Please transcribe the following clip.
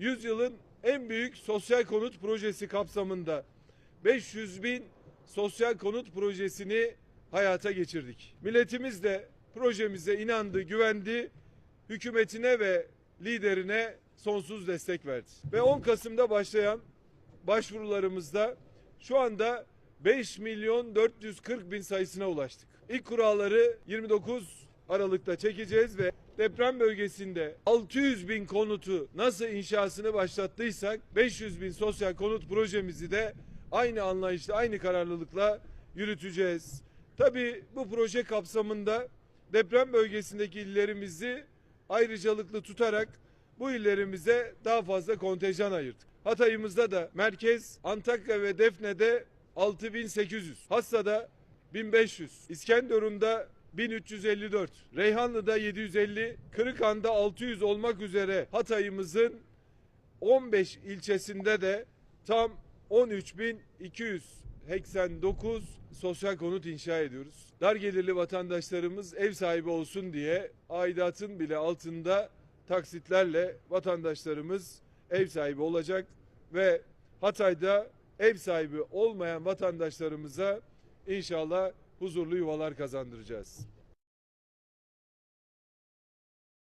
yüzyılın en büyük sosyal konut projesi kapsamında 500 bin sosyal konut projesini hayata geçirdik. Milletimiz de projemize inandı, güvendi, hükümetine ve liderine sonsuz destek verdi. Ve 10 Kasım'da başlayan başvurularımızda şu anda 5 milyon 440 bin sayısına ulaştık. İlk kuralları 29 Aralık'ta çekeceğiz ve deprem bölgesinde 600 bin konutu nasıl inşasını başlattıysak 500 bin sosyal konut projemizi de aynı anlayışla, aynı kararlılıkla yürüteceğiz. Tabii bu proje kapsamında deprem bölgesindeki illerimizi ayrıcalıklı tutarak bu illerimize daha fazla kontenjan ayırdık. Hatay'ımızda da merkez Antakya ve Defne'de 6800, Hassa'da 1500, İskenderun'da 1354, Reyhanlı'da 750, Kırıkhan'da 600 olmak üzere Hatay'ımızın 15 ilçesinde de tam 13.289 sosyal konut inşa ediyoruz. Dar gelirli vatandaşlarımız ev sahibi olsun diye aidatın bile altında taksitlerle vatandaşlarımız ev sahibi olacak ve Hatay'da ev sahibi olmayan vatandaşlarımıza inşallah huzurlu yuvalar kazandıracağız.